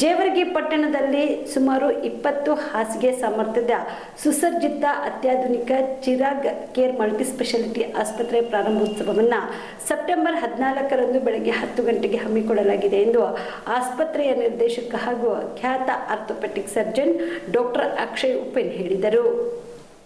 ಜೇವರ್ಗಿ ಪಟ್ಟಣದಲ್ಲಿ ಸುಮಾರು ಇಪ್ಪತ್ತು ಹಾಸಿಗೆ ಸಾಮರ್ಥ್ಯದ ಸುಸಜ್ಜಿತ ಅತ್ಯಾಧುನಿಕ ಚಿರಾಗ್ ಕೇರ್ ಮಲ್ಟಿಸ್ಪೆಷಾಲಿಟಿ ಆಸ್ಪತ್ರೆ ಪ್ರಾರಂಭೋತ್ಸವವನ್ನು ಸೆಪ್ಟೆಂಬರ್ ಹದಿನಾಲ್ಕರಂದು ಬೆಳಗ್ಗೆ ಹತ್ತು ಗಂಟೆಗೆ ಹಮ್ಮಿಕೊಳ್ಳಲಾಗಿದೆ ಎಂದು ಆಸ್ಪತ್ರೆಯ ನಿರ್ದೇಶಕ ಹಾಗೂ ಖ್ಯಾತ orthopedic surgeon doctor Akshay Upen ಹೇಳಿದರು.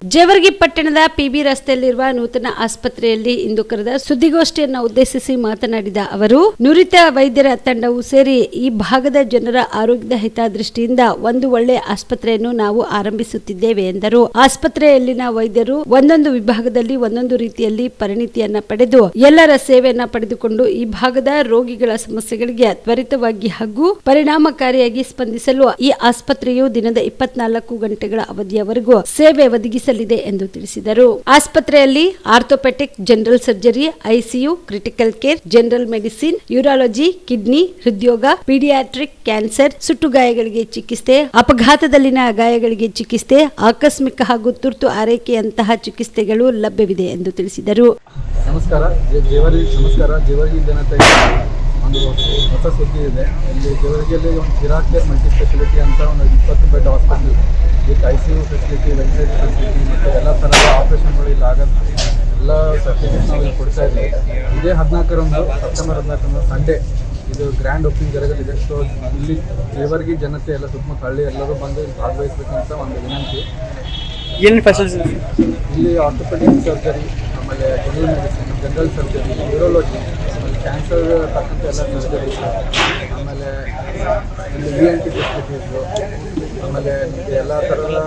ಜೇವರ್ಗಿ ಪಟ್ಟಣದ ಪಿಬಿ ರಸ್ತೆಯಲ್ಲಿರುವ ನೂತನ ಆಸ್ಪತ್ರೆಯಲ್ಲಿ ಇಂದು ಕರೆದ ಸುದ್ದಿಗೋಷ್ಠಿಯನ್ನು ಉದ್ದೇಶಿಸಿ ಮಾತನಾಡಿದ ಅವರು, ನುರಿತ ವೈದ್ಯರ ತಂಡವು ಸೇರಿ ಈ ಭಾಗದ ಜನರ ಆರೋಗ್ಯದ ಹಿತದೃಷ್ಟಿಯಿಂದ ಒಂದು ಒಳ್ಳೆ ಆಸ್ಪತ್ರೆಯನ್ನು ನಾವು ಆರಂಭಿಸುತ್ತಿದ್ದೇವೆ ಎಂದರು. ಆಸ್ಪತ್ರೆಯಲ್ಲಿನ ವೈದ್ಯರು ಒಂದೊಂದು ವಿಭಾಗದಲ್ಲಿ ಒಂದೊಂದು ರೀತಿಯಲ್ಲಿ ಪರಿಣಿತಿಯನ್ನ ಪಡೆದು, ಎಲ್ಲರ ಸೇವೆಯನ್ನ ಪಡೆದುಕೊಂಡು ಈ ಭಾಗದ ರೋಗಿಗಳ ಸಮಸ್ಯೆಗಳಿಗೆ ತ್ವರಿತವಾಗಿ ಹಾಗೂ ಪರಿಣಾಮಕಾರಿಯಾಗಿ ಸ್ಪಂದಿಸಲು ಈ ಆಸ್ಪತ್ರೆಯು ದಿನದ ಇಪ್ಪತ್ನಾಲ್ಕು ಗಂಟೆಗಳ ಅವಧಿಯವರೆಗೂ ಸೇವೆ ಒದಗಿಸಲಿದೆ ಎಂದು ತಿಳಿಸಿದರು. ಆಸ್ಪತ್ರೆಯಲ್ಲಿ orthopaedic general surgery, ICU, critical care, general medicine, urology, kidney, ಹೃದ್ಯೋಗ, paediatric cancer, ಸುಟ್ಟು ಗಾಯಗಳಿಗೆ ಚಿಕಿತ್ಸೆ, ಅಪಘಾತದಲ್ಲಿನ ಗಾಯಗಳಿಗೆ ಚಿಕಿತ್ಸೆ, ಆಕಸ್ಮಿಕ ಹಾಗೂ ತುರ್ತು ಆರೈಕೆಯಂತಹ ಚಿಕಿತ್ಸೆಗಳು ಲಭ್ಯವಿದೆ ಎಂದು ತಿಳಿಸಿದರು. ನಮಸ್ಕಾರ. ನಮಸ್ಕಾರ. ಜೇವರ್ಗಿ ಒಂದು ಹೊಸ ಸುದ್ದಿ ಇದೆ. ಇಲ್ಲಿ ಜೇವರ್ಗಿಯಲ್ಲಿ ಒಂದು ಮಲ್ಟಿ ಸ್ಪೆಷಾಲಿಟಿ ಅಂತ ಒಂದು ಇಪ್ಪತ್ತು bed hospital with I C U facility ventilator facility ಮತ್ತು ಎಲ್ಲ ಥರದ ಆಪರೇಷನ್ಗಳು ಇಲ್ಲಿ ಆಗುತ್ತೆ ಎಲ್ಲ ಸರ್ಟಿಫಿಕೇಟ್ ನಾವು ಇಲ್ಲಿ ಕೊಡ್ತಾ ಇದ್ದೀವಿ ಇದೇ ಹದಿನಾಲ್ಕರಂದು ಸೆಪ್ಟೆಂಬರ್ ಹದಿನಾಲ್ಕರಂದು ಸಂಡೇ ಇದು ಗ್ರ್ಯಾಂಡ್ ಓಪನಿಂಗ್ ಜರಗಲಿದೆ. ಸೊ ಇಲ್ಲಿ ಜೇವರ್ಗಿ ಜನತೆ ಎಲ್ಲ ಸುತ್ತಮುತ್ತ ಹಳ್ಳಿ ಎಲ್ಲರೂ ಬಂದು ಇಲ್ಲಿ ಭಾಗವಹಿಸ್ಬೇಕಂತ ಒಂದು ವಿನಂತಿ. ಏನು ಫೆಸಿಲಿಟೀಸ್ ಇಲ್ಲಿ ಆರ್ಥೋಪೆಡಿಕ್ ಸರ್ಜರಿ ಆಮೇಲೆ general medicine general surgery neurology ಆಮೇಲೆ ಕ್ಯಾನ್ಸರ್ ತಕ್ಕಂಥ ಎಲ್ಲ ಸರ್ಜರಿ ಆಮೇಲೆ ಇಲ್ಲಿ ವಿ ಎನ್ ಟಿ ಫೆಸಿಲಿಟೀಸು ಆಮೇಲೆ ನಿಮಗೆ ಎಲ್ಲ ಥರದ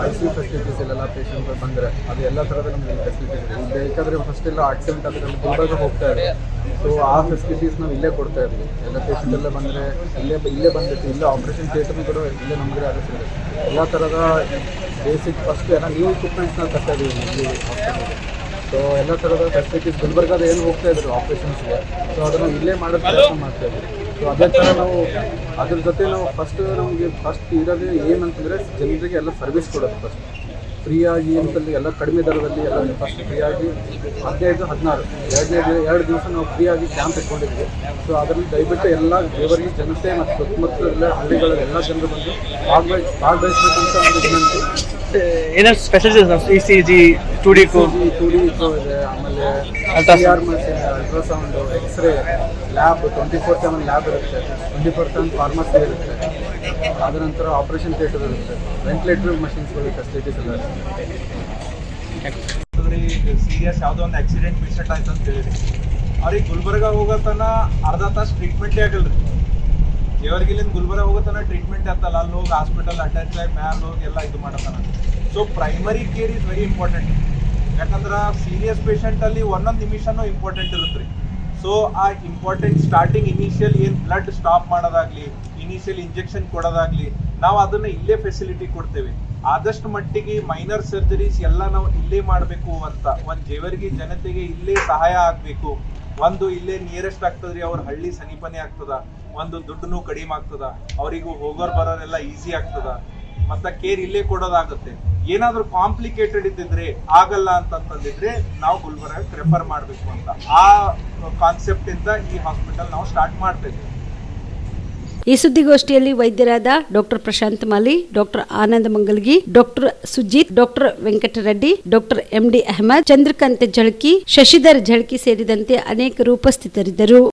ಐ ಸಿ ಯು ಫೆಸಿಲಿಟೀಸ್ ಇಲ್ಲೆಲ್ಲ ಪೇಷಂಟ್ಗಳು ಬಂದರೆ ಅದು ಎಲ್ಲ ಥರದ ನಮಗೆ ಫೆಸಿಲಿಟೀಸ್ ಇದೆ. ಬೇಕಾದರೆ ಫಸ್ಟ್ ಎಲ್ಲ ಆಕ್ಸಿಡೆಂಟ್ ಆದರೆ ನಮ್ಗೆ ಗುಲ್ಬರ್ಗ ಹೋಗ್ತಾ ಇದೆ ಸೊ ಆ ಫೆಸಿಲಿಟೀಸ್ ನಾವು ಇಲ್ಲೇ ಕೊಡ್ತಾ ಇದ್ವಿ ಎಲ್ಲ ಪೇಷಂಟ್ ಎಲ್ಲ ಬಂದರೆ ಇಲ್ಲೇ ಇಲ್ಲೇ ಬಂದಿತ್ತು ಇಲ್ಲೇ ಆಪ್ರೇಷನ್ ಥಿಯೇಟರ್ ಕೂಡ ಇಲ್ಲೇ ನಮಗೆ ಆಗುತ್ತೆ ಎಲ್ಲ ಥರದ ಬೇಸಿಕ್ ಫಸ್ಟ್ ಎಲ್ಲ ನ್ಯೂ ಇಕ್ವಿಪ್ಮೆಂಟ್ಸ್ನ ತರ್ತಾ ಇದ್ದೀವಿ ಇಲ್ಲಿ ಹಾಸ್ಪಿಟಲ್ಗೆ ಸೊ ಎಲ್ಲ ಥರದ ಫೆಸಿಲಿಟೀಸ್ ಗುಲ್ಬರ್ಗಾದ ಏನು ಹೋಗ್ತಾ ಇದ್ರು ಆಪ್ರೇಷನ್ಸ್ಗೆ ಸೊ ಅದನ್ನು ಇಲ್ಲೇ ಮಾಡೋದು ಕೆಲಸ ಮಾಡ್ತಾ ಇದ್ವಿ. ಸೊ ಅದೇ ಥರ ನಾವು ಅದ್ರ ಜೊತೆ ನಾವು ಫಸ್ಟ್ ನಮಗೆ ಫಸ್ಟ್ ಇರೋದು ಏನಂತಂದರೆ ಜನರಿಗೆ ಎಲ್ಲ ಸರ್ವಿಸ್ ಕೊಡೋದು ಫಸ್ಟ್ ಫ್ರೀಯಾಗಿ ಅಂತಲ್ಲಿ ಎಲ್ಲ ಕಡಿಮೆ ದರದಲ್ಲಿ ಎಲ್ಲ ಫಸ್ಟ್ ಫ್ರೀಯಾಗಿ ಹದಿನೈದು, ಹದಿನಾರು ಎರಡನೇ ಎರಡು ದಿವಸ ನಾವು ಫ್ರೀಯಾಗಿ ಕ್ಯಾಂಪ್ ಇಟ್ಕೊಂಡಿದ್ವಿ. ಸೊ ಅದರಲ್ಲಿ ದಯವಿಟ್ಟು ಎಲ್ಲ ದೇವರಿಗೆ ಜನತೆ ಮತ್ತು ಸುತ್ತಮುತ್ತ ಎಲ್ಲ ಹಳ್ಳಿಗಳ ಎಲ್ಲ ಜನರು ಬಂದು ಭಾಗವಹಿಸ್ ಭಾಗವಹಿಸ್ಬೇಕಂತ ಒಂದು ವಿನಂತಿ. ಏನೇನು facilities E C G two D echo? Two D ಇದೆ ಆಮೇಲೆ ultrasound machine ultrasound X ray lab twenty four seven lab ಇರುತ್ತೆ. ಟ್ವೆಂಟಿ ಫೋರ್ ಸೆವೆನ್ ಫಾರ್ಮಸಿ ಇರುತ್ತೆ. ಅದರ ನಂತರ ಆಪರೇಷನ್ ಥಿಯೇಟರ್ ಇರುತ್ತೆ. ವೆಂಟಿಲೇಟರ್ ಮಷಿನ್ಸ್ಗಳು ಫೆಸಿಲಿಟೀಸ್ ಎಲ್ಲ ಇರುತ್ತೆ. ಈಗ ಸೀರಿಯಸ್ ಯಾವುದೋ ಒಂದು ಆಕ್ಸಿಡೆಂಟ್ ಪೇಷಂಟ್ ಆಯ್ತು ಅಂತ ಹೇಳಿರಿ ಅವ್ರಿಗೆ ಗುಲ್ಬರ್ಗ ಹೋಗತನ ಅರ್ಧ ತಾಸು ಟ್ರೀಟ್ಮೆಂಟೇ ಆಗಲ್ರಿ. ದೇವರಿಗಿಲ್ಲಿಂದ ಗುಲ್ಬರ್ಗ ಹೋಗತನ ಟ್ರೀಟ್ಮೆಂಟ್ ಆಗ್ತಲ್ಲ ಅಲ್ಲಿ ಹೋಗಿ ಹಾಸ್ಪಿಟಲ್ ಅಟ್ಯಾಚ್ ಆಗಿ ಮ್ಯಾಲ್ ಹೋಗಿ ಎಲ್ಲ ಇದು ಮಾಡತ್ತಾನ. So primary care is very important ಯಾಕಂದ್ರೆ ಸೀರಿಯಸ್ ಪೇಷಂಟಲ್ಲಿ ಒಂದೊಂದು ನಿಮಿಷನೂ ಇಂಪಾರ್ಟೆಂಟ್ ಇರುತ್ತೆ ರೀ ಸೊ ಆ ಇಂಪಾರ್ಟೆಂಟ್ ಸ್ಟಾರ್ಟಿಂಗ್ ಇನಿಷಿಯಲ್ ಏನು ಬ್ಲಡ್ ಸ್ಟಾಪ್ ಮಾಡೋದಾಗ್ಲಿ ಇನಿಷಿಯಲ್ ಇಂಜೆಕ್ಷನ್ ಕೊಡೋದಾಗ್ಲಿ, ನಾವು ಅದನ್ನ ಇಲ್ಲೇ ಫೆಸಿಲಿಟಿ ಕೊಡ್ತೇವೆ. ಆದಷ್ಟು ಮಟ್ಟಿಗೆ ಮೈನರ್ ಸರ್ಜರೀಸ್ ಎಲ್ಲ ನಾವು ಇಲ್ಲೇ ಮಾಡಬೇಕು ಅಂತ, ಒಂದು ಜೇವರ್ಗಿ ಜನತೆಗೆ ಇಲ್ಲೇ ಸಹಾಯ ಆಗಬೇಕು. ಒಂದು ಇಲ್ಲೇ ನಿಯರೆಸ್ಟ್ ಆಗ್ತದ್ರಿ, ಅವ್ರ ಹಳ್ಳಿ ಸಮೀಪನೆ ಆಗ್ತದ. ಒಂದು ದುಡ್ಡುನು ಕಡಿಮೆ ಆಗ್ತದ. ಅವರಿಗೂ ಹೋಗೋರ್ ಬರೋರೆಲ್ಲ ಈಸಿ ಆಗ್ತದ. ಮತ್ತ ಕೇರ್ ಇಲ್ಲೇ ಕೊಡೋದಾಗುತ್ತೆ. ಏನಾದರೂ ಕಾಂಪ್ಲಿಕೇಟೆಡ್ ಇದ್ದಿದ್ರೆ ಆಗಲ್ಲ ಅಂತಂದಿದ್ರೆ ನಾವು ಗುಲ್ಬರ್ಗ ಪ್ರಿಫರ್ ಮಾಡಬೇಕು ಅಂತ. ಆ ಕಾನ್ಸೆಪ್ಟ್ ಇಂದ ಈ ಹಾಸ್ಪಿಟಲ್ ನಾವು ಸ್ಟಾರ್ಟ್ ಮಾಡ್ತಾ ಈ ಸುದ್ದಿಗೋಷ್ಠಿಯಲ್ಲಿ ವೈದ್ಯರಾದ doctor Prashant Mali, doctor Anand Mangalgi, doctor Sujit, doctor Venkatareddy, doctor MD Ahmad, Chandrakant Jhalaki Shashidhar Jhalaki ಸೇರಿದಂತೆ ಅನೇಕರು ಉಪಸ್ಥಿತರಿದ್ದರು.